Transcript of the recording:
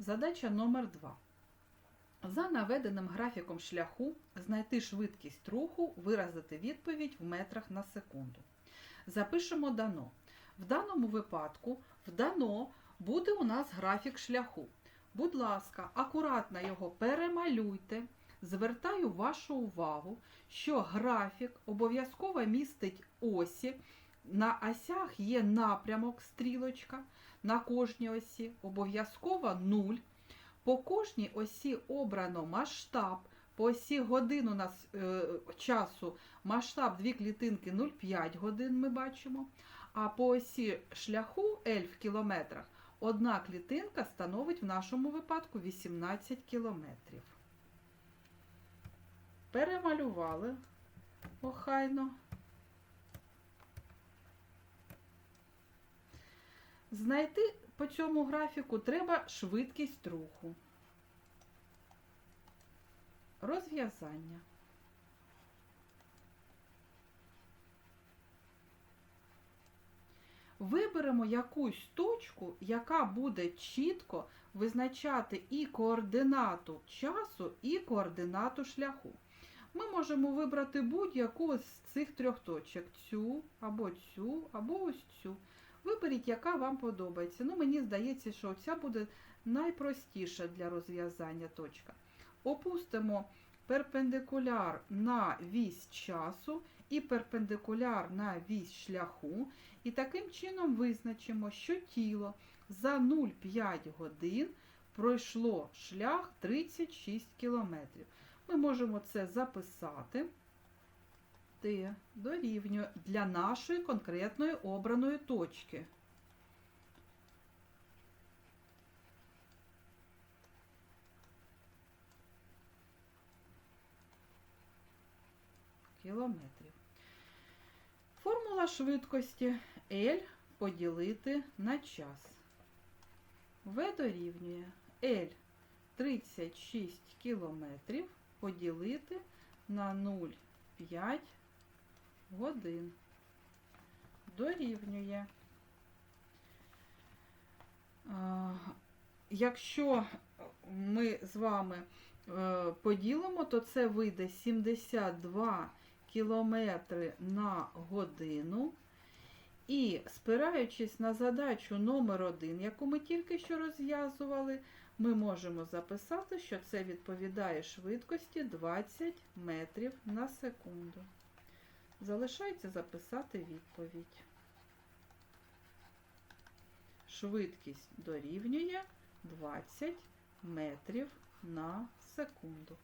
Задача номер 2. За наведеним графіком шляху знайти швидкість руху, виразити відповідь в метрах на секунду. Запишемо дано. В даному випадку в дано буде у нас графік шляху. Будь ласка, акуратно його перемалюйте. Звертаю вашу увагу, що графік обов'язково містить осі. На осях є напрямок стрілочка, на кожній осі обов'язково 0. По кожній осі обрано масштаб. По осі годин у нас е, часу масштаб дві клітинки 0,5 годин ми бачимо. А по осі шляху L в кілометрах одна клітинка становить в нашому випадку 18 кілометрів. Перемалювали охайно. Знайти по цьому графіку треба швидкість руху. Розв'язання. Виберемо якусь точку, яка буде чітко визначати і координату часу, і координату шляху. Ми можемо вибрати будь-яку з цих трьох точок: цю, або цю, або ось цю. Виберіть, яка вам подобається. Ну, мені здається, що ця буде найпростіша для розв'язання точка. Опустимо перпендикуляр на вісь часу і перпендикуляр на вісь шляху. І таким чином визначимо, що тіло за 0,5 годин пройшло шлях 36 км. Ми можемо це записати. Т дорівнює для нашої конкретної обраної точки. Кілометрів. Формула швидкості L поділити на час. В дорівнює L 36 кілометрів поділити на 0,5 годин. Дорівнює. Якщо ми з вами е, поділимо, то це вийде 72 кілометри на годину. І спираючись на задачу номер 1 яку ми тільки що розв'язували, ми можемо записати, що це відповідає швидкості 20 метрів на секунду. Залишається записати відповідь. Швидкість дорівнює 20 метрів на секунду.